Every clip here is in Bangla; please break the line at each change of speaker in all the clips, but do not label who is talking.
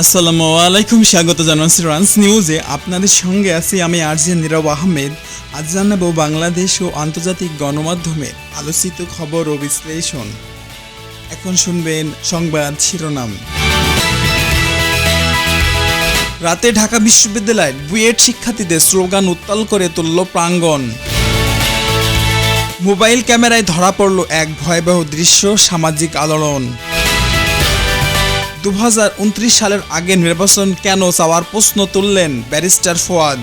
আসসালামু আলাইকুম, স্বাগত জানাচ্ছি রান্স নিউজে আপনাদের সঙ্গে আছি আমি আরজে নীরব আহমেদ। আজ জানাব বাংলাদেশ ও আন্তর্জাতিক গণমাধ্যমের আলোচিত খবর ও বিশ্লেষণ। এখন শুনবেন সংবাদ শিরোনাম। রাতে ঢাকা বিশ্ববিদ্যালয়ের বুয়েট শিক্ষার্থীদের স্লোগান উত্তাল করে তুলল প্রাঙ্গণ। মোবাইল ক্যামেরায় ধরা পড়ল এক ভয়াবহ দৃশ্য, সামাজিক আলোড়ন। দু হাজার উনত্রিশ সালের আগে নির্বাচন কেন চাওয়ার প্রশ্ন তুললেন ব্যারিস্টার ফোয়াদ।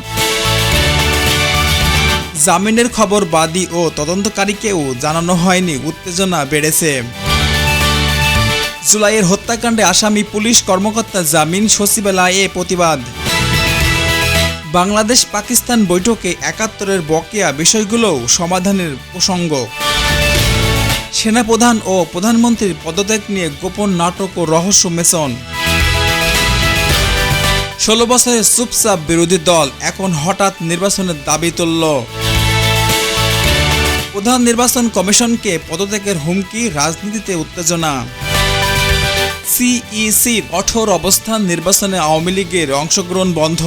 জামিনের খবর বাদী ও তদন্তকারীকেও জানানো হয়নি, উত্তেজনা বেড়েছে। জুলাইয়ের হত্যাকাণ্ডে আসামি পুলিশ কর্মকর্তা জামিন সচিবালয়ে প্রতিবাদ। বাংলাদেশ পাকিস্তান বৈঠকে একাত্তরের বকেয়া বিষয়গুলোও সমাধানের প্রসঙ্গ। সেনাপ্রধান ও প্রধানমন্ত্রীর পদত্যাগ নিয়ে গোপন নাটক ও রহস্য মেসন ষোলো বছরের চুপচাপ বিরোধী দল এখন হঠাৎ নির্বাচনের দাবি তুলল। প্রধান নির্বাচন কমিশনকে পদত্যাগের হুমকি, রাজনীতিতে উত্তেজনা। সিইসি কঠোর অবস্থান নির্বাচনে আওয়ামী লীগের অংশগ্রহণ বন্ধ।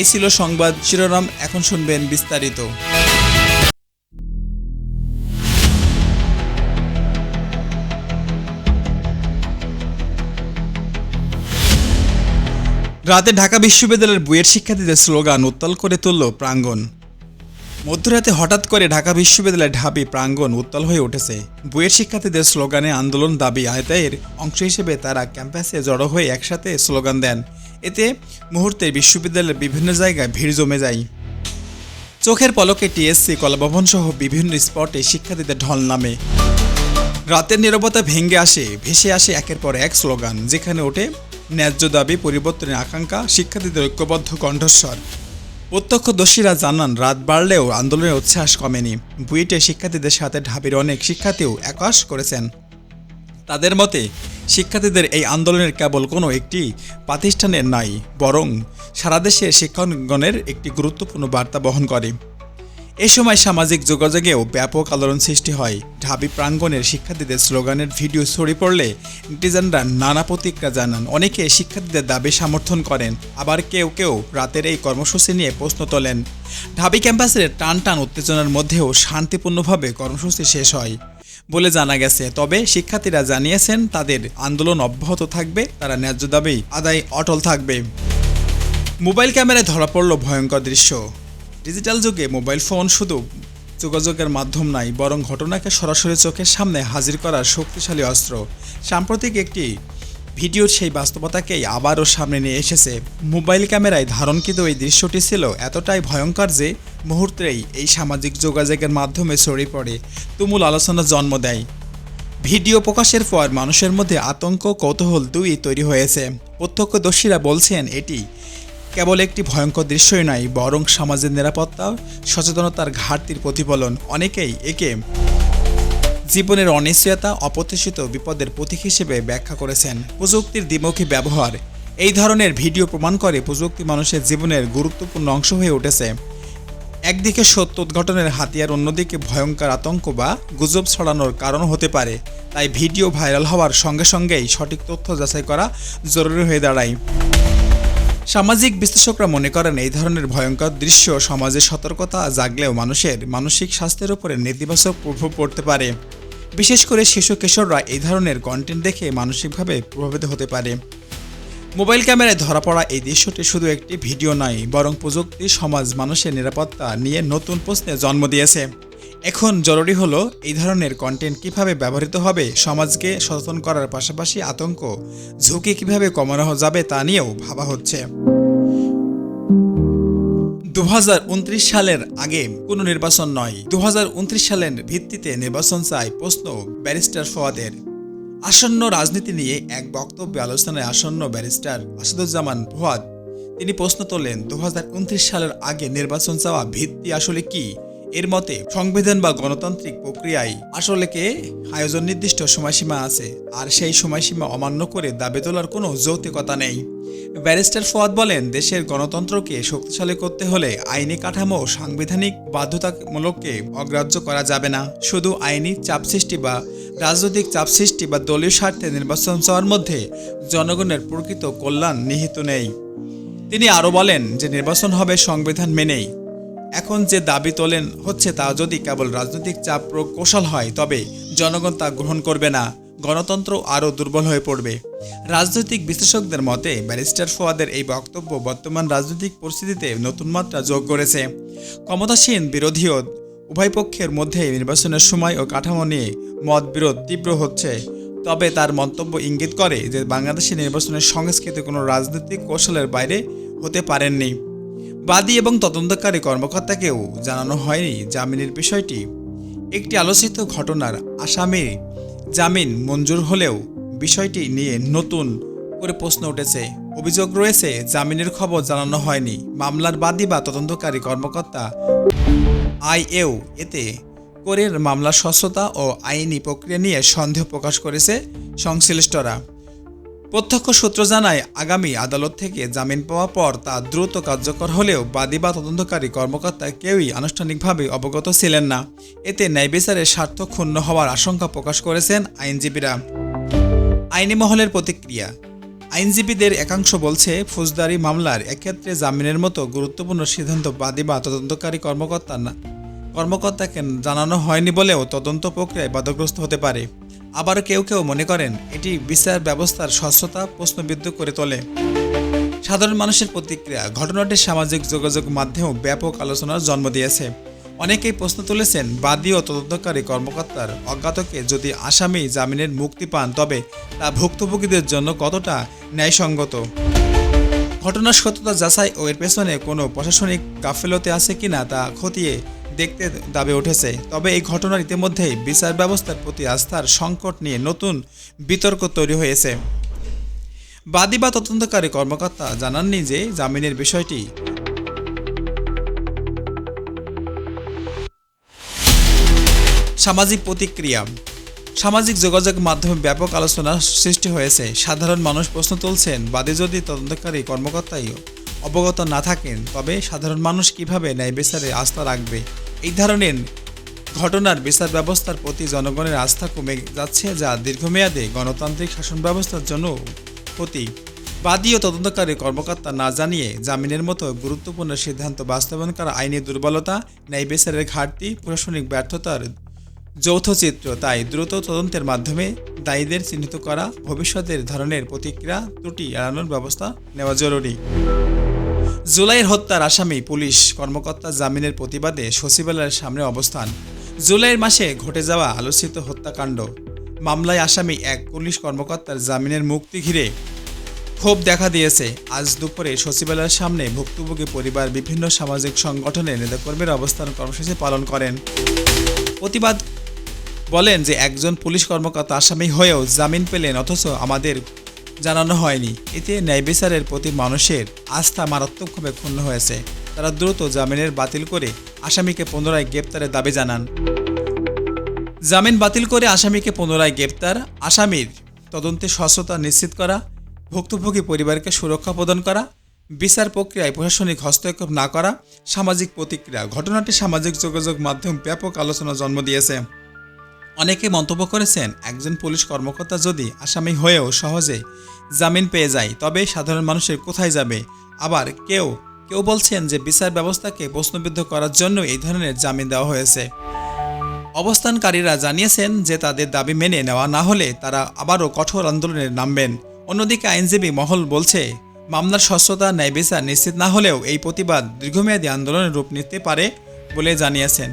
এই ছিল সংবাদ শিরোনাম, এখন শুনবেন বিস্তারিত। রাতে ঢাকা বিশ্ববিদ্যালয়ের বুয়েট শিক্ষার্থীদের স্লোগান উত্তাল করে তুলল প্রাঙ্গণ। মধ্যরাতে হঠাৎ করে ঢাকা বিশ্ববিদ্যালয়ের ঢাবি প্রাঙ্গণ উত্তাল হয়ে উঠেছে। বুয়েট শিক্ষার্থীদের স্লোগানে আন্দোলন দাবি আয়তায়ের অংশ হিসেবে তারা ক্যাম্পাসে জড়ো হয়ে একসাথে স্লোগান দেন। এতে মুহূর্তে বিশ্ববিদ্যালয়ের বিভিন্ন জায়গায় ভিড় জমে যায়। চোখের পলকে টিএসসি কলাভবন সহ বিভিন্ন স্পটে শিক্ষার্থীদের ঢল নামে। রাতের নীরবতা ভেঙে আসে, ভেসে আসে একের পর এক স্লোগান, যেখানে ওঠে ন্যায্য দাবি পরিবর্তনের আকাঙ্ক্ষা শিক্ষার্থীদের ঐক্যবদ্ধ কণ্ঠস্বর। প্রত্যক্ষদর্শীরা জানান, রাত বাড়লেও আন্দোলনের উচ্ছ্বাস কমেনি। বুয়েটে শিক্ষার্থীদের সাথে ঢাবির অনেক শিক্ষার্থীও একাশ করেছেন। তাদের মতে, শিক্ষার্থীদের এই আন্দোলনের কেবল কোনো একটি প্রাতিষ্ঠানের নাই, বরং সারা দেশের শিক্ষকগণের একটি গুরুত্বপূর্ণ বার্তা বহন করে। এ সময় সামাজিক যোগাযোগেও ব্যাপক আলোড়ন সৃষ্টি হয়। ঢাবি প্রাঙ্গণের শিক্ষার্থীদের স্লোগানের ভিডিও ছড়িয়ে পড়লে নেটিজেনরা নানা প্রতিক্রিয়া জানান। অনেকে শিক্ষার্থীদের দাবি সমর্থন করেন, আবার কেউ কেউ রাতের এই কর্মসূচি নিয়ে প্রশ্ন তোলেন। ঢাবি ক্যাম্পাসের টান টান উত্তেজনার মধ্যেও শান্তিপূর্ণভাবে কর্মসূচি শেষ হয় বলে জানা গেছে। তবে শিক্ষার্থীরা জানিয়েছেন, তাদের আন্দোলন অব্যাহত থাকবে, তারা ন্যায্য দাবি আদায় অটল থাকবে। মোবাইল ক্যামেরায় ধরা পড়ল ভয়ঙ্কর দৃশ্য। ডিজিটাল যুগে মোবাইল ফোন শুধু যোগাযোগের মাধ্যম নাই, বরং ঘটনাকে সরাসরি চোখের সামনে হাজির করার শক্তিশালী অস্ত্র। সাম্প্রতিক একটি ভিডিওর সেই বাস্তবতাকেই আবারও সামনে নিয়ে এসেছে। মোবাইল ক্যামেরায় ধারণকৃত এই দৃশ্যটি ছিল এতটাই ভয়ঙ্কর যে মুহূর্তেই এই সামাজিক যোগাযোগের মাধ্যমে ছড়িয়ে পড়ে, তুমুল আলোচনা জন্ম দেয়। ভিডিও প্রকাশের পর মানুষের মধ্যে আতঙ্ক, কৌতূহল দুই তৈরি হয়েছে। প্রত্যক্ষদর্শীরা বলছেন, এটি কেবল একটি ভয়ঙ্কর দৃশ্যই নয় বরং সমাজের নিরাপত্তা, সচেতনতার ঘাটতির প্রতিফলন অনেকেই একে জীবনের অনিশ্চয়তা, অপ্রত্যাশিত বিপদের প্রতীক হিসেবে ব্যাখ্যা করেছেন। প্রযুক্তির দ্বিমুখী ব্যবহার। এই ধরনের ভিডিও প্রমাণ করে প্রযুক্তি মানুষের জীবনের গুরুত্বপূর্ণ অংশ হয়ে উঠেছে। একদিকে সত্য উদ্ঘটনের হাতিয়ার, অন্যদিকে ভয়ঙ্কর আতঙ্ক বা গুজব ছড়ানোর কারণ হতে পারে। তাই ভিডিও ভাইরাল হওয়ার সঙ্গে সঙ্গেই সঠিক তথ্য যাচাই করা জরুরি হয়ে দাঁড়ায়। সামাজিক বিশ্লেষকরা মনে করেন এই ধরনের ভয়ঙ্কর দৃশ্য সমাজে সতর্কতা জাগলেও মানুষের মানসিক স্বাস্থ্যের উপরে নেতিবাচক প্রভাব পড়তে পারে। বিশেষ করে শিশু কিশোররা এই ধরনের কন্টেন্ট দেখে মানসিকভাবে প্রভাবিত হতে পারে। মোবাইল ক্যামেরায় ধরা পড়া এই দৃশ্যটি শুধু একটি ভিডিও নয়, বরং প্রযুক্তি, সমাজ, মানুষের নিরাপত্তা নিয়ে নতুন প্রশ্নে জন্ম দিয়েছে। এখন জরুরি হলো এই ধরনের কন্টেন্ট কীভাবে ব্যবহৃত হবে, সমাজকে সচেতন করার পাশাপাশি আতঙ্ক, ঝুঁকি কীভাবে কমানো যাবে তা নিয়েও ভাবা হচ্ছে। দু হাজার উনত্রিশ সালের আগে কোনো নির্বাচন নয় দু সালের ভিত্তিতে নির্বাচন চাই প্রশ্ন ব্যারিস্টার ফওয়াদের আসন্ন রাজনীতি নিয়ে এক বক্তব্য আলোচনায় আসন্ন ব্যারিস্টার আসাদুজ্জামান ফোয়াদ, তিনি প্রশ্ন তোলেন দু হাজার উনত্রিশ সালের আগে নির্বাচন চাওয়া ভিত্তি আসলে কি? এর মতে, সংবিধান বা গণতান্ত্রিক প্রক্রিয়ায় আসলে কে আয়োজন নির্দিষ্ট সময়সীমা আছে, আর সেই সময়সীমা অমান্য করে দাবি তোলার কোনো যৌক্তিকতা নেই। ব্যারিস্টার ফোয়াদ বলেন, দেশের গণতন্ত্রকে শক্তিশালী করতে হলে আইনি কাঠামো সাংবিধানিক বাধ্যতামূলককে অগ্রাহ্য করা যাবে না। শুধু আইনি চাপ সৃষ্টি বা রাজনৈতিক চাপ সৃষ্টি বা দলীয় স্বার্থে নির্বাচন চাওয়ার মধ্যে জনগণের প্রকৃত কল্যাণ নিহিত নেই। তিনি আরও বলেন যে, নির্বাচন হবে সংবিধান মেনেই। এখন যে দাবি তোলেন হচ্ছে তা যদি কেবল রাজনৈতিক চাপ প্রয়োগ কৌশল হয়, তবে জনগণ তা গ্রহণ করবে না। গণতন্ত্র আরও দুর্বল হয়ে পড়বে। রাজনৈতিক বিশ্লেষকদের মতে, ব্যারিস্টার ফোয়াদের এই বক্তব্য বর্তমান রাজনৈতিক পরিস্থিতিতে নতুন মাত্রা যোগ করেছে। ক্ষমতাসীন বিরোধীও উভয় পক্ষের মধ্যে নির্বাচনের সময় ও কাঠামো নিয়ে মতবিরোধ তীব্র হচ্ছে। তবে তার মন্তব্য ইঙ্গিত করে যে, বাংলাদেশি নির্বাচনের সংস্কৃতি কোনো রাজনৈতিক কৌশলের বাইরে হতে পারেননি। বাদী এবং তদন্তকারী কর্মকর্তাকেও জানানো হয়নি জামিনের বিষয়টি। একটি আলোচিত ঘটনার আসামি জামিন মঞ্জুর হলেও বিষয়টি নিয়ে নতুন করে প্রশ্ন উঠেছে। অভিযোগ রয়েছে, জামিনের খবর জানানো হয়নি। মামলার বাদী বা তদন্তকারী কর্মকর্তা আইএও এতে করে মামলার স্বচ্ছতা ও আইনি প্রক্রিয়া নিয়ে সন্দেহ প্রকাশ করেছে সংশ্লিষ্টরা। প্রত্যক্ষ সূত্র জানায়, আগামী আদালত থেকে জামিন পাওয়ার পর তা দ্রুত কার্যকর হলেও বাদী বা তদন্তকারী কর্মকর্তা কেউই আনুষ্ঠানিকভাবে অবগত ছিলেন না। এতে ন্যায় বিচারের স্বার্থ ক্ষুণ্ণ হওয়ার আশঙ্কা প্রকাশ করেছেন আইনজীবীরা। আইনি মহলের প্রতিক্রিয়া। আইনজীবীদের একাংশ বলছে, ফৌজদারি মামলার এক্ষেত্রে জামিনের মতো গুরুত্বপূর্ণ সিদ্ধান্ত বাদী বা তদন্তকারী কর্মকর্তা না কর্মকর্তাকে জানানো হয়নি বলেও তদন্ত প্রক্রিয়ায় বাধাগ্রস্ত হতে পারে। আবার কেউ কেউ মনে করেন এটি বিচার ব্যবস্থার স্বচ্ছতা প্রশ্নবিদ্ধ করে তোলে। সাধারণ মানুষের প্রতিক্রিয়া ঘটনাটি সামাজিক যোগাযোগ মাধ্যমেও ব্যাপক আলোচনার জন্ম দিয়েছে। অনেকেই প্রশ্ন তুলেছেন, বাদী ও তদন্তকারী কর্মকর্তার অজ্ঞাতকে যদি আসামি জামিনের মুক্তি পান, তবে তা ভুক্তভোগীদের জন্য কতটা ন্যায়সঙ্গত? ঘটনার সত্যতা যাচাই ও এর পেছনে কোনো প্রশাসনিক গাফিলতি আছে কিনা তা খতিয়ে দেখতে দাবি উঠেছে। তবে এই ঘটনার ইতিমধ্যেই বিচার ব্যবস্থার প্রতি আস্থার সংকট নিয়ে নতুন বিতর্ক তৈরি হয়েছে। বাদী বা তদন্তকারী কর্মকর্তা জানাননি যে জামিনের বিষয়টি সামাজিক প্রতিক্রিয়া। সামাজিক যোগাযোগ মাধ্যমে ব্যাপক আলোচনা সৃষ্টি হয়েছে। সাধারণ মানুষ প্রশ্ন তুলছেন, বাদী যদি তদন্তকারী কর্মকর্তাই অবগত না থাকেন, তবে সাধারণ মানুষ কীভাবে ন্যায় বিচারে আস্থা রাখবে? এই ধরনের ঘটনার বিচার ব্যবস্থার প্রতি জনগণের আস্থা কমে যাচ্ছে যা দীর্ঘমেয়াদে গণতান্ত্রিক শাসন ব্যবস্থার জন্য প্রতি বাদী ও তদন্তকারী কর্মকর্তা না জানিয়ে জামিনের মতো গুরুত্বপূর্ণ সিদ্ধান্ত বাস্তবায়ন করা আইনের দুর্বলতা, ন্যায় বিচারের ঘাটতি, প্রশাসনিক ব্যর্থতার যৌথ চিত্র তাই দ্রুত তদন্তের মাধ্যমে দায়ীদের চিহ্নিত করা, ভবিষ্যতের ধরনের প্রতিক্রিয়া ত্রুটি এড়ানোর ব্যবস্থা নেওয়া জরুরি। জুলাইয়ের হত্যার আসামি পুলিশ কর্মকর্তা জামিনের প্রতিবাদে সচিবালয়ের সামনে অবস্থান। জুলাইয়ের মাসে ঘটে যাওয়া আলোচিত হত্যাকাণ্ড। মামলায় আসামি এক পুলিশ কর্মকর্তার জামিনের মুক্তি ঘিরে ক্ষোভ দেখা দিয়েছে। আজ দুপুরে সচিবালয়ের সামনে ভুক্তভোগী পরিবার বিভিন্ন সামাজিক সংগঠনের নেতাকর্মীরা অবস্থান কর্মসূচি পালন করেন। প্রতিবাদ বলেন যে একজন পুলিশ কর্মকর্তা আসামি হয়েও জামিন পেলেন, অথচ আমাদের জানানো হয়নি। এতে ন্যায় বিচারের প্রতি মানুষের আস্থা মারাত্মকভাবে ক্ষুণ্ণ হয়েছে। তারা দ্রুত জামিনের বাতিল করে আসামিকে পুনরায় গ্রেপ্তারের দাবি জানান। জামিন বাতিল করে আসামিকে পুনরায় গ্রেপ্তার, আসামির তদন্তে স্বচ্ছতা নিশ্চিত করা, ভুক্তভোগী পরিবারকে সুরক্ষা প্রদান করা, বিচার প্রক্রিয়ায় প্রশাসনিক হস্তক্ষেপ না করা, সামাজিক প্রতিক্রিয়া, ঘটনাটি সামাজিক যোগাযোগ মাধ্যম ব্যাপক আলোচনা জন্ম দিয়েছে। অনেকে মন্তব্য করেছেন, একজন পুলিশ কর্মকর্তা যদি আসামি হয়েও সহজে জামিন পেয়ে যায়, তবে সাধারণ মানুষের কোথায় যাবে? আবার কেউ কেউ বলছেন যে বিচার ব্যবস্থাকে প্রশ্নবিদ্ধ করার জন্য এই ধরনের জামিন দেওয়া হয়েছে। অবস্থানকারীরা জানিয়েছেন যে তাদের দাবি মেনে নেওয়া না হলে তারা আবারও কঠোর আন্দোলনে নামবেন। অন্যদিকে আইনজীবী মহল বলছে, মামলার স্বচ্ছতা ন্যায় বিচার নিশ্চিত না হলেও এই প্রতিবাদ দীর্ঘমেয়াদী আন্দোলনের রূপ নিতে পারে বলে জানিয়েছেন।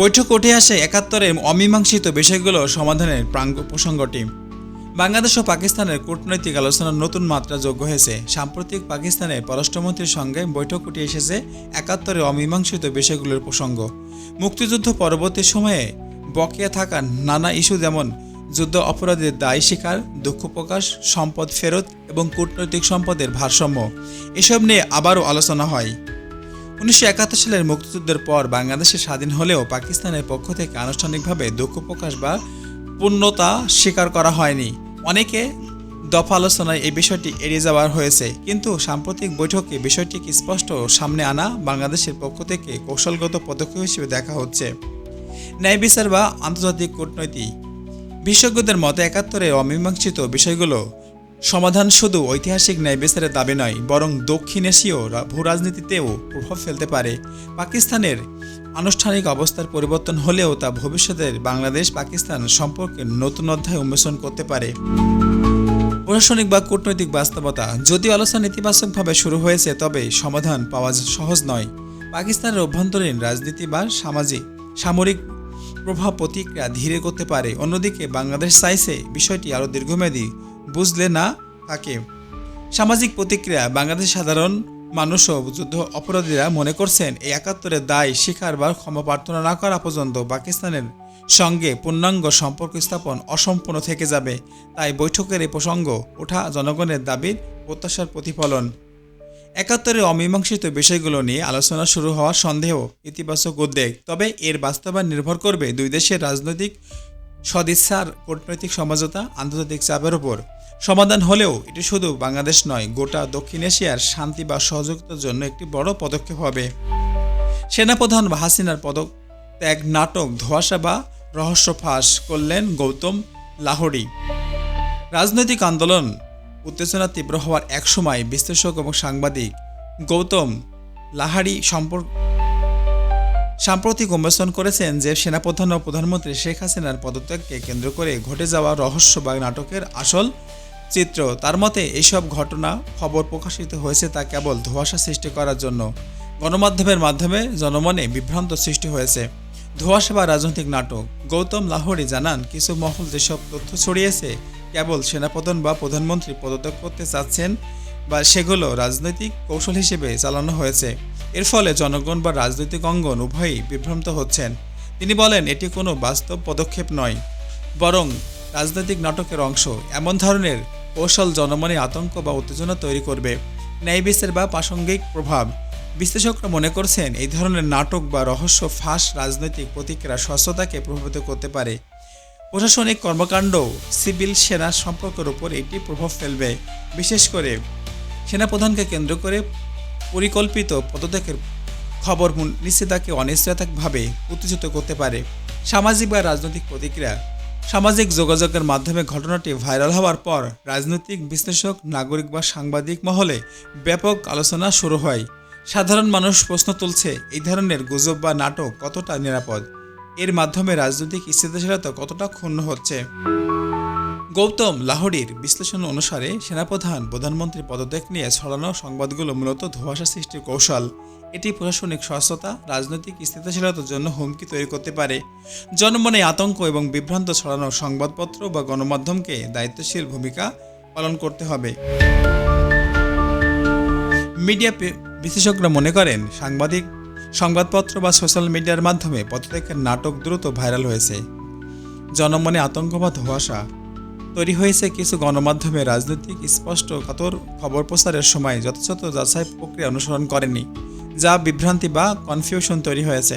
বৈঠক উঠে আসে একাত্তরের অমীমাংসিত বিষয়গুলো সমাধানের প্রাঙ্গ প্রসঙ্গটি বাংলাদেশ ও পাকিস্তানের কূটনৈতিক আলোচনার নতুন মাত্রা যোগ্য হয়েছে। সাম্প্রতিক পাকিস্তানের পররাষ্ট্রমন্ত্রীর সঙ্গে বৈঠক উঠে এসেছে একাত্তরে অমীমাংসিত বিষয়গুলোর প্রসঙ্গ। মুক্তিযুদ্ধ পরবর্তী সময়ে বকেয়া থাকা নানা ইস্যু যেমন যুদ্ধ অপরাধের দায় স্বীকার, দুঃখ প্রকাশ, সম্পদ ফেরত এবং কূটনৈতিক সম্পদের ভারসাম্য, এসব নিয়ে আবারও আলোচনা হয়। উনিশশো একাত্তর সালের মুক্তিযুদ্ধের পর বাংলাদেশে স্বাধীন হলেও পাকিস্তানের পক্ষ থেকে আনুষ্ঠানিকভাবে দুঃখ প্রকাশ বা পূর্ণতা স্বীকার করা হয়নি। অনেকে দফা আলোচনায় এই বিষয়টি এড়িয়ে যাওয়ার হয়েছে, কিন্তু সাম্প্রতিক বৈঠকে বিষয়টিকে স্পষ্ট সামনে আনা বাংলাদেশের পক্ষ থেকে কৌশলগত পদক্ষেপ হিসেবে দেখা হচ্ছে। ন্যায় বিচার বা আন্তর্জাতিক কূটনৈতিক বিশেষজ্ঞদের মতে একাত্তরে অমীমাংসিত বিষয়গুলো সমাধান শুধু ঐতিহাসিক ন্যায় বিচারের দাবি নয়, বরং দক্ষিণ এশীয় ভূরাজনীতিতেও প্রভাব ফেলতে পারে। পাকিস্তানের আনুষ্ঠানিক অবস্থার পরিবর্তন হলেও তা ভবিষ্যতের বাংলাদেশ পাকিস্তান সম্পর্কে নতুন অধ্যায় উন্মোচন করতে পারে। প্রশাসনিক বা কূটনৈতিক বাস্তবতা, যদিও আলোচনা ইতিবাচকভাবে শুরু হয়েছে, তবে সমাধান পাওয়া সহজ নয়। পাকিস্তানের অভ্যন্তরীণ রাজনীতি বা সামাজিক, সামরিক প্রভাব প্রতিক্রিয়া ধীরে করতে পারে। অন্যদিকে বাংলাদেশ চাইছে বিষয়টি আরও দীর্ঘমেয়াদী বুঝলে না থাকে। সামাজিক প্রতিক্রিয়া, বাংলাদেশ সাধারণ মানুষ ও যুদ্ধ অপরাধীরা মনে করছেন, এই একাত্তরের দায় স্বীকার বা ক্ষমা প্রার্থনা না করা পর্যন্ত পাকিস্তানের সঙ্গে পূর্ণাঙ্গ সম্পর্ক স্থাপন অসম্পূর্ণ থেকে যাবে। তাই বৈঠকের এই প্রসঙ্গ ওঠা জনগণের দাবির প্রত্যাশার প্রতিফলন। একাত্তরের অমীমাংসিত বিষয়গুলো নিয়ে আলোচনা শুরু হওয়ার সন্দেহ ইতিবাচক উদ্বেগ, তবে এর বাস্তবায়ন নির্ভর করবে দুই দেশের রাজনৈতিক সদিচ্ছার, কূটনৈতিক সমঝোতা, আন্তর্জাতিক চাপের উপর। সমাধান হলেও এটি শুধু বাংলাদেশ নয়, গোটা দক্ষিণ এশিয়ার শান্তি বা সহযোগিতার জন্য একটি বড় পদক্ষেপ হবে। সেনাপ্রধান হাসিনার পদত্যাগ নাটক ধোয়াশা বা রহস্য ফাঁস করলেন গৌতম লাহোরি। রাজনৈতিক আন্দোলন উত্তেজনা তীব্র হওয়ার এক সময় বিশ্লেষক এবং সাংবাদিক গৌতম লাহারি সম্পর্ক সাম্প্রতিক উন্মোচন করেছেন যে সেনাপ্রধান ও প্রধানমন্ত্রী শেখ হাসিনার পদত্যাগকে কেন্দ্র করে ঘটে যাওয়া রহস্য বা নাটকের আসল চিত্র। তার মতে এইসব ঘটনা খবর প্রকাশিত হয়েছে তা কেবল ধোঁয়াশা সৃষ্টি করার জন্য। গণমাধ্যমের মাধ্যমে জনমনে বিভ্রান্ত সৃষ্টি হয়েছে। ধোঁয়াশা বা রাজনৈতিক নাটক। গৌতম লাহোরি জানান, কিছু মহল যেসব তথ্য ছড়িয়েছে কেবল সেনাপ্রধান বা প্রধানমন্ত্রী পদত্যাগ করতে চাচ্ছেন বা সেগুলো রাজনৈতিক কৌশল হিসেবে চালানো হয়েছে। এর ফলে জনগণ বা রাজনৈতিক অঙ্গন উভয়ই বিভ্রান্ত হচ্ছেন। তিনি বলেন, এটি কোনো বাস্তব পদক্ষেপ নয়, বরং রাজনৈতিক নাটকের অংশ। এমন ধরনের কৌশল জনমনে আতঙ্ক বা উত্তেজনা তৈরি করবে। ন্যায় বিচার বা প্রাসঙ্গিক প্রভাব। বিশ্লেষকরা মনে করছেন, এই ধরনের নাটক বা রহস্য ফাঁস রাজনৈতিক প্রতিক্রিয়া স্বচ্ছতাকে প্রভাবিত করতে পারে। প্রশাসনিক কর্মকাণ্ড, সিভিল সেনা সম্পর্কের উপর এটি প্রভাব ফেলবে। বিশেষ করে, সেনাপ্রধানকে কেন্দ্র করে পরিকল্পিত পদত্যাগের খবর নিশ্চিতাকে অনিশ্চয়তাভাবে উত্তেজিত করতে পারে। সামাজিক বা রাজনৈতিক প্রতিক্রিয়া সামাজিক যোগাযোগের মাধ্যমে ঘটনাটি ভাইরাল হওয়ার পর রাজনৈতিক বিশ্লেষক, নাগরিক বা সাংবাদিক মহলে ব্যাপক আলোচনা শুরু হয়। সাধারণ মানুষ প্রশ্ন তুলছে, এই ধরনের গুজব বা নাটক কতটা নিরাপদ? এর মাধ্যমে রাজনৈতিক স্থিতিশীলতা কতটা ক্ষুণ্ণ হচ্ছে? গৌতম লাহোরির বিশ্লেষণ অনুসারে সেনাপ্রধান প্রধানমন্ত্রী পদত্যাগ নিয়ে ছড়ানো সংবাদগুলো মূলত ধোঁয়াশা সৃষ্টির কৌশল। এটি প্রশাসনিক স্বচ্ছতা রাজনৈতিক স্থিতিশীলতার জন্য হুমকি তৈরি করতে পারে। জনমনে আতঙ্ক এবং বিভ্রান্ত ছড়ানো সংবাদপত্র বা গণমাধ্যমকে দায়িত্বশীল ভূমিকা পালন করতে হবে। মিডিয়া বিশেষজ্ঞরা মনে করেন, সাংবাদিক সংবাদপত্র বা সোশ্যাল মিডিয়ার মাধ্যমে পদত্যাগের নাটক দ্রুত ভাইরাল হয়েছে। জনমনে আতঙ্ক বা তৈরি হয়েছে কিছু গণমাধ্যমে রাজনৈতিক, স্পষ্ট কাতর খবর প্রচারের সময় যথাযথ যাচাই প্রক্রিয়া অনুসরণ করেনি, যা বিভ্রান্তি বা কনফিউশন তৈরি হয়েছে।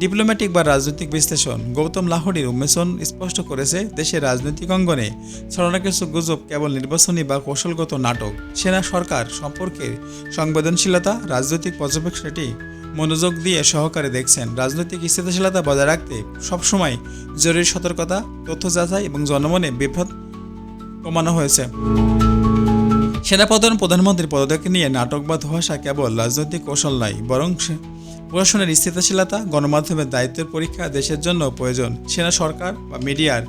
ডিপ্লোম্যাটিক বা রাজনৈতিক বিশ্লেষণ, গৌতম লাহোরির উন্মেষণ স্পষ্ট করেছে, দেশের রাজনৈতিক অঙ্গনে ছড়ানো কিছু গুজব কেবল নির্বাচনী বা কৌশলগত নাটক। সেনা সরকার সম্পর্কের সংবেদনশীলতা, রাজনৈতিক পর্যবেক্ষণটি মনোযোগ দিয়ে সহকারে দেখছেন। রাজনৈতিক স্থিতিশীলতা বজায় রাখতে সবসময় জরুরি সতর্কতা, তথ্য যাচাই এবং জনমনে বিভ্রাট কমানো হয়েছে। সেনাপ্রধান প্রধানমন্ত্রীর পদত্যাগ নিয়ে নাটক বা ধোঁয়াশা কেবল রাজনৈতিক কৌশল নয় বরং প্রশাসনের স্থিতিশীলতা, গণমাধ্যমের দায়িত্বের পরীক্ষা দেশের জন্য প্রয়োজন। সেনা সরকার বা মিডিয়ার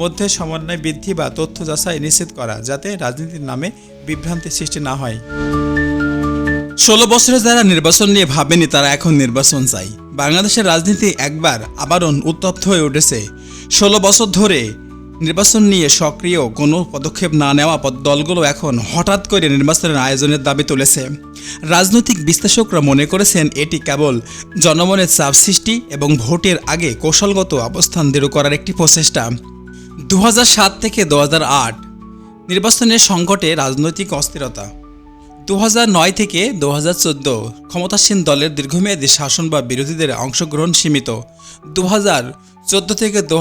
মধ্যে সমন্বয় বৃদ্ধি বা তথ্য যাচাই নিশ্চিত করা, যাতে রাজনীতির নামে বিভ্রান্তি সৃষ্টি না হয়। ষোলো বছরে যারা নির্বাচন নিয়ে ভাবেনি, তারা এখন নির্বাচন চাই। বাংলাদেশের রাজনীতি একবার আবারও উত্তপ্ত হয়ে উঠেছে। ষোলো বছর ধরে নির্বাচন নিয়ে সক্রিয় কোনো পদক্ষেপ না নেওয়া দলগুলো এখন হঠাৎ করে নির্বাচনের আয়োজনের দাবি তুলেছে। রাজনৈতিক বিশ্লেষকরা মনে করেছেন এটি কেবল জনমনের চাপ সৃষ্টি এবং ভোটের আগে কৌশলগত অবস্থান দৃঢ় করার একটি প্রচেষ্টা। দু হাজার সাত থেকে দু হাজার আট নির্বাচনের সংকটে রাজনৈতিক অস্থিরতা। দু থেকে দু হাজার চোদ্দ ক্ষমতাসীন দলের দীর্ঘমেয়াদী শাসন বা বিরোধীদের অংশগ্রহণ সীমিত। দু চোদ্দ থেকে দু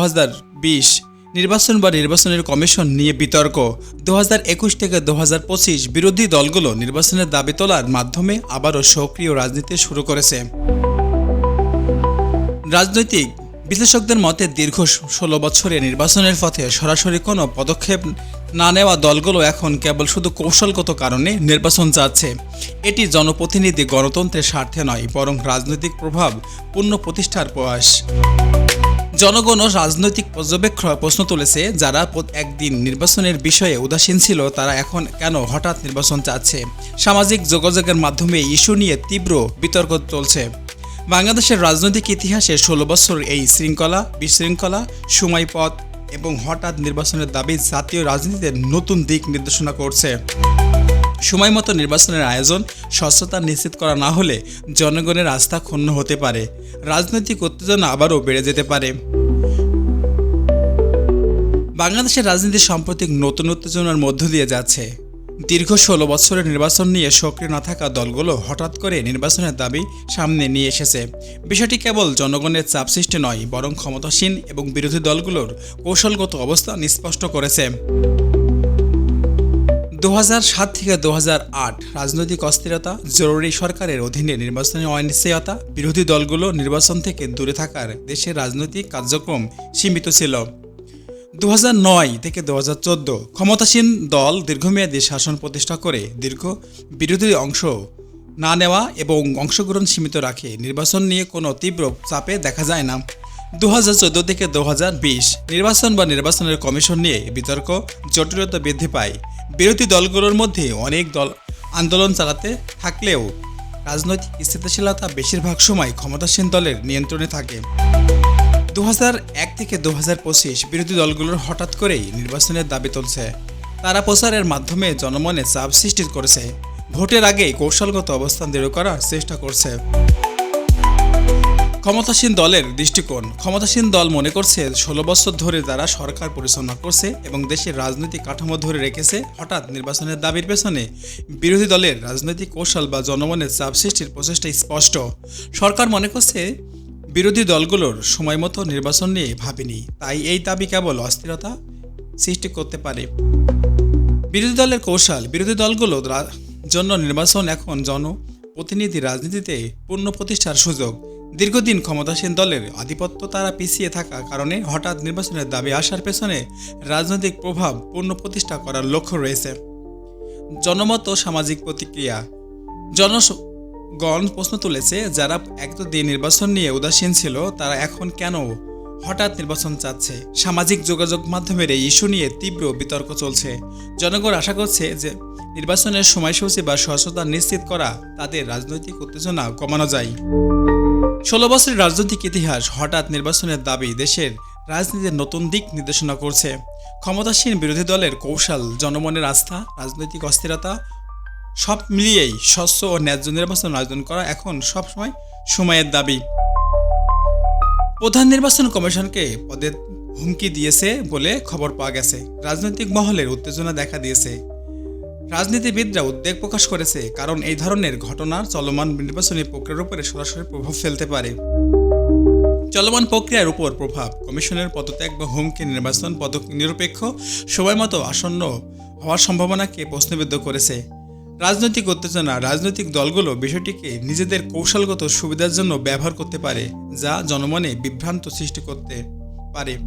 নির্বাচন বা নির্বাচনের কমিশন নিয়ে বিতর্ক। দু থেকে দু বিরোধী দলগুলো নির্বাচনের দাবি তোলার মাধ্যমে আবারও সক্রিয় রাজনীতি শুরু করেছে। রাজনৈতিক বিশ্লেষকদের মতে দীর্ঘ ষোলো বছরে নির্বাচনের পথে সরাসরি কোনো পদক্ষেপ না নেওয়া দলগুলো এখন কেবল শুধু কৌশলগত কারণে নির্বাচন চাচ্ছে। এটি জনপ্রতিনিধি গণতন্ত্রের স্বার্থে নয়, বরং রাজনৈতিক প্রভাব, পূর্ণ প্রতিষ্ঠার প্রয়াস। জনগণ ও রাজনৈতিক পর্যবেক্ষক প্রশ্ন তুলেছে, যারা একদিন নির্বাচনের বিষয়ে উদাসীন ছিল, তারা এখন কেন হঠাৎ নির্বাচন চাচ্ছে? সামাজিক যোগাযোগের মাধ্যমে ইস্যু নিয়ে তীব্র বিতর্ক চলছে। বাংলাদেশের রাজনৈতিক ইতিহাসে ষোলো বছর এই শৃঙ্খলা, বিশৃঙ্খলা সময়পথ এবং হঠাৎ নির্বাচনের দাবি জাতীয় রাজনীতিতে নতুন দিক নির্দেশনা করছে। সময় মতো নির্বাচনের আয়োজন স্বচ্ছতা নিশ্চিত করা না হলে জনগণের আস্থা ক্ষুণ্ণ হতে পারে। রাজনৈতিক উত্তেজনা আবারও বেড়ে যেতে পারে। বাংলাদেশের রাজনীতি সাম্প্রতিক নতুন উত্তেজনার মধ্য দিয়ে যাচ্ছে। দীর্ঘ ষোলো বছরের নির্বাচন নিয়ে সক্রিয় না থাকা দলগুলো হঠাৎ করে নির্বাচনের দাবি সামনে নিয়ে এসেছে। বিষয়টি কেবল জনগণের চাপ সৃষ্টি নয়, বরং ক্ষমতাসীন এবং বিরোধী দলগুলোর কৌশলগত অবস্থা স্পষ্ট করেছে। দু সাত থেকে দুহাজার আট রাজনৈতিক অস্থিরতা, জরুরি সরকারের অধীনে নির্বাচনী অনিশ্চয়তা, বিরোধী দলগুলো নির্বাচন থেকে দূরে থাকার দেশের রাজনৈতিক কার্যক্রম সীমিত ছিল। দু থেকে দু ক্ষমতাসীন দল দীর্ঘমেয়াদী শাসন প্রতিষ্ঠা করে দীর্ঘ বিরোধী অংশ না নেওয়া এবং অংশগ্রহণ সীমিত রাখে। নির্বাচন নিয়ে কোনো তীব্র চাপে দেখা যায় না। দু থেকে দু নির্বাচন বা নির্বাচনের কমিশন নিয়ে বিতর্ক, জটিলতা বৃদ্ধি পায়। বিরোধী দলগুলোর মধ্যে অনেক দল আন্দোলন চালাতে থাকলেও রাজনৈতিক স্থিতিশীলতা বেশিরভাগ সময় ক্ষমতাসীন দলের নিয়ন্ত্রণে থাকে। দু এক থেকে দু পঁচিশ বিরোধী দলগুলোর হঠাৎ করেই নির্বাচনের দাবি তুলছে। তারা প্রচারের মাধ্যমে জনমনে চাপ সৃষ্টি করেছে। ভোটের আগেই কৌশলগত অবস্থান দৃঢ় করার চেষ্টা করছে। ক্ষমতাসীন দলের দৃষ্টিকোণ। ক্ষমতাসীন দল মনে করছে ষোলো বছর ধরে তারা সরকার পরিচালনা করছে এবং দেশের রাজনৈতিক কাঠামো ধরে রেখেছে, হঠাৎ নির্বাচনের দাবির পেছনে বিরোধী দলের রাজনৈতিক কৌশল বা জনমনের চাপ সৃষ্টির প্রচেষ্টা স্পষ্ট। সরকার মনে করছে বিরোধী দলগুলোর সময় মতো নির্বাচন নিয়ে ভাবেনি, তাই এই দাবি কেবল অস্থিরতা সৃষ্টি করতে পারে। বিরোধী দলের কৌশল, বিরোধী দলগুলো জন্য নির্বাচন এখন জনপ্রতিনিধি রাজনীতিতে পূর্ণ প্রতিষ্ঠার সুযোগ। দীর্ঘদিন ক্ষমতাসীন দলের আধিপত্য তারা পিছিয়ে থাকা কারণে হঠাৎ নির্বাচনের দাবি আসার পেছনে রাজনৈতিক প্রভাব পূর্ণ প্রতিষ্ঠা করার লক্ষ্য রয়েছে। জনমত ও সামাজিক প্রতিক্রিয়া জনগণ প্রশ্ন তুলেছে, যারা একদিন নির্বাচন নিয়ে উদাসীন ছিল, তারা এখন কেন হঠাৎ নির্বাচন চাচ্ছে? সামাজিক যোগাযোগ মাধ্যমের এই ইস্যু নিয়ে তীব্র বিতর্ক চলছে। জনগণ আশা করছে যে নির্বাচনের সময়সূচি বা স্বচ্ছতা নিশ্চিত করা তাদের রাজনৈতিক উত্তেজনা কমানো যায়। ষোলো বছরের রাজনৈতিক ইতিহাস হঠাৎ নির্বাচনের দাবি দেশের রাজনীতির নতুন দিক নির্দেশনা করছে। ক্ষমতাসীন বিরোধী দলের কৌশল, জনমনের আস্থা, রাজনৈতিক অস্থিরতা সব মিলিয়েই স্বচ্ছ ও ন্যায্য নির্বাচন আয়োজন করা এখন সবসময় সময়ের দাবি। প্রধান নির্বাচন কমিশনকে পদের হুমকি দিয়েছে বলে খবর পাওয়া গেছে। রাজনৈতিক মহলের উত্তেজনা দেখা দিয়েছে। রাজনীতিবিদরা উদ্বেগ প্রকাশ করেছে, কারণ এই ধরনের ঘটনা চলমান নির্বাচনী প্রক্রিয়ার উপরে সরাসরি প্রভাব ফেলতে পারে। চলমান প্রক্রিয়ার উপর প্রভাব, কমিশনের পদত্যাগ বা হুমকি নির্বাচন পদক নিরপেক্ষ সময়মতো আসন্ন হওয়ার সম্ভাবনাকে প্রশ্নবিদ্ধ করেছে। রাজনৈতিক উত্তেজনা, রাজনৈতিক দলগুলো বিষয়টিকে নিজেদের কৌশলগত সুবিধার জন্য ব্যবহার করতে পারে, যা জনমনে বিভ্রান্ত সৃষ্টি করতে পারে।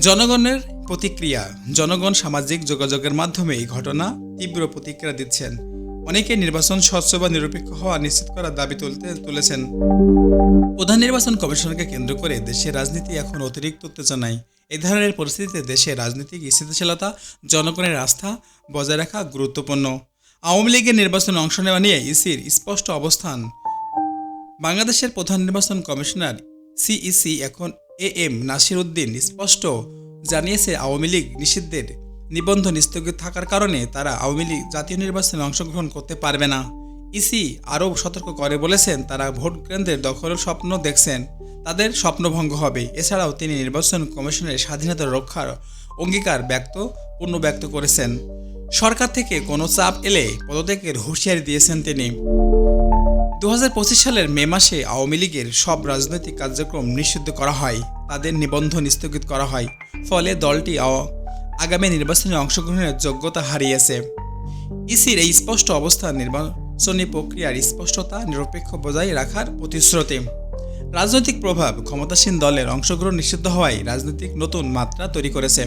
জনগণের প্রতিক্রিয়া, জনগণ সামাজিক যোগাযোগের মাধ্যমে এই ঘটনা তীব্র প্রতিক্রিয়া দিচ্ছেন। অনেকে নির্বাচন স্বচ্ছ বা নিরপেক্ষ হওয়া নিশ্চিত করার দাবি তুলতে তুলেছেন। প্রধান নির্বাচন কমিশনকে কেন্দ্র করে দেশের রাজনীতি এখন অতিরিক্ত উত্তেজনায়। এই ধরনের পরিস্থিতিতে দেশের রাজনৈতিক স্থিতিশীলতা, জনগণের আস্থা বজায় রাখা গুরুত্বপূর্ণ। আওয়ামী লীগের নির্বাচনে অংশ নেওয়া নিয়ে ইসির স্পষ্ট অবস্থান। বাংলাদেশের প্রধান নির্বাচন কমিশনার সিইসি এখন এ এম নাসির উদ্দিন স্পষ্ট জানিয়েছে, আওয়ামী লীগ নিষিদ্ধের নিবন্ধন স্থগিত থাকার কারণে তারা আওয়ামী লীগ জাতীয় নির্বাচনে অংশগ্রহণ করতে পারবে না। ইসি আরও সতর্ক করে বলেছেন, তারা ভোট কেন্দ্রের দখলের স্বপ্ন দেখছেন, তাদের স্বপ্নভঙ্গ হবে। এছাড়াও তিনি নির্বাচন কমিশনের স্বাধীনতা রক্ষার অঙ্গীকার ব্যক্ত, পূর্ণ ব্যক্ত করেছেন। সরকার থেকে কোনো চাপ এলে পদত্যাগের হুঁশিয়ারি দিয়েছেন তিনি। দু হাজার পঁচিশ সালের মে মাসে আওয়ামী লীগের সব রাজনৈতিক কার্যক্রম নিষিদ্ধ করা হয়, তাদের নিবন্ধন স্থগিত করা হয়। ফলে দলটি আগামী নির্বাচনে অংশগ্রহণের যোগ্যতা হারিয়েছে। ইসির এই স্পষ্ট অবস্থান নির্বাচনী প্রক্রিয়ার স্পষ্টতা নিরপেক্ষ বজায় রাখার প্রতিশ্রুতি রাজনৈতিক প্রভাব ক্ষমতাসীন দলের অংশগ্রহণ নিষিদ্ধ হওয়ায় রাজনৈতিক নতুন মাত্রা তৈরি করেছে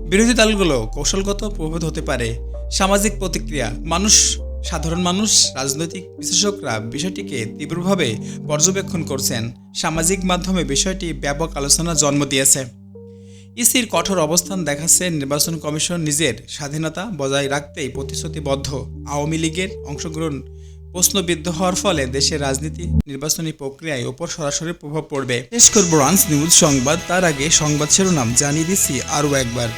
বিরোধী দলগুলো কৌশলগত প্রভাবিত হতে পারে সামাজিক প্রতিক্রিয়া মানুষ সাধারণ মানুষ রাজনৈতিক বিশেষজ্ঞরা বিষয়টিকে তীব্রভাবে পর্যবেক্ষণ করছেন সামাজিক মাধ্যমে বিষয়টি ব্যাপক আলোচনা জন্ম দিয়েছে। ইসির কঠোর অবস্থান দেখাচ্ছে নির্বাচন কমিশন নিজের স্বাধীনতা বজায় রাখতেই প্রতিশ্রুতিবদ্ধ। আওয়ামী লীগের অংশগ্রহণ প্রশ্নবিদ্ধ হওয়ার ফলে দেশের রাজনীতি নির্বাচনী প্রক্রিয়ায় ওপর সরাসরি প্রভাব পড়বে। শেষ করব রান্স নিউজ সংবাদ, তার আগে সংবাদ শিরোনাম জানিয়ে দিচ্ছি আরও একবার।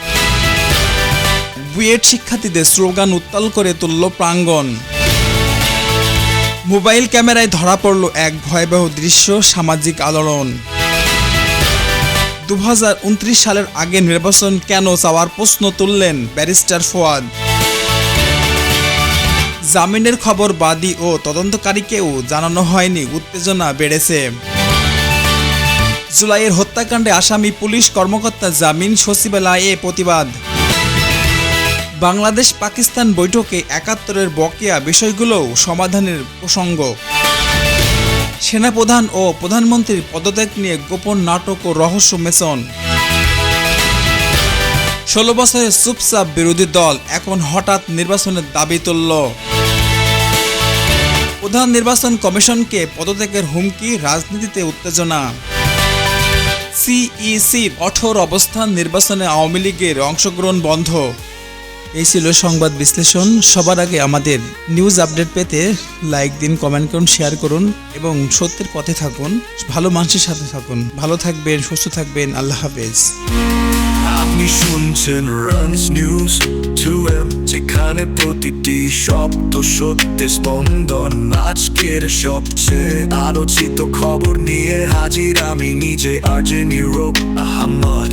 বুয়েট শিক্ষার্থীদের স্লোগান উত্তাল করে তুলল প্রাঙ্গণ। মোবাইল ক্যামেরায় ধরা পড়ল এক ভয়াবহ দৃশ্য সামাজিক আলোড়ন। দু হাজার উনত্রিশ সালের আগে নির্বাচন কেন চাওয়ার প্রশ্ন তুললেন ব্যারিস্টার ফোয়াদ। জামিনের খবর বাদী ও তদন্তকারীকেও জানানো হয়নি, উত্তেজনা বেড়েছে। জুলাইয়ের হত্যাকাণ্ডে আসামি পুলিশ কর্মকর্তা জামিন সচিবালয়ে প্রতিবাদ। বাংলাদেশ পাকিস্তান বৈঠকে একাত্তরের বকেয়া বিষয়গুলোও সমাধানের প্রসঙ্গ। সেনাপ্রধান ও প্রধানমন্ত্রীর পদত্যাগ নিয়ে গোপন নাটক ও রহস্য মেচন ষোলো বছরের চুপচাপ বিরোধী দল এখন হঠাৎ নির্বাচনের দাবি তুলল। প্রধান নির্বাচন কমিশনকে পদত্যাগের হুমকি, রাজনীতিতে উত্তেজনা। সিইসির কঠোর অবস্থান নির্বাচনে আওয়ামী লীগের অংশগ্রহণ বন্ধ। এই ছিল সংবাদ বিশ্লেষণ। সবার আগে আমাদের নিউজ আপডেট পেতে লাইক দিন কমেন্ট করুন শেয়ার করুন এবং সত্যের পথে থাকুন। ভালো মানুষের সাথে থাকুন। ভালো থাকবেন, সুস্থ থাকবেন। আল্লাহ হাফেজ।
আপনি শুনছেন রানস নিউজ টু এম যেখানে প্রতিটি শব্দ সত্যের স্পন্দন। আজকের সবচেয়ে আলোচিত খবর নিয়ে হাজির আমি নিজে আজে নীরব আহমদ।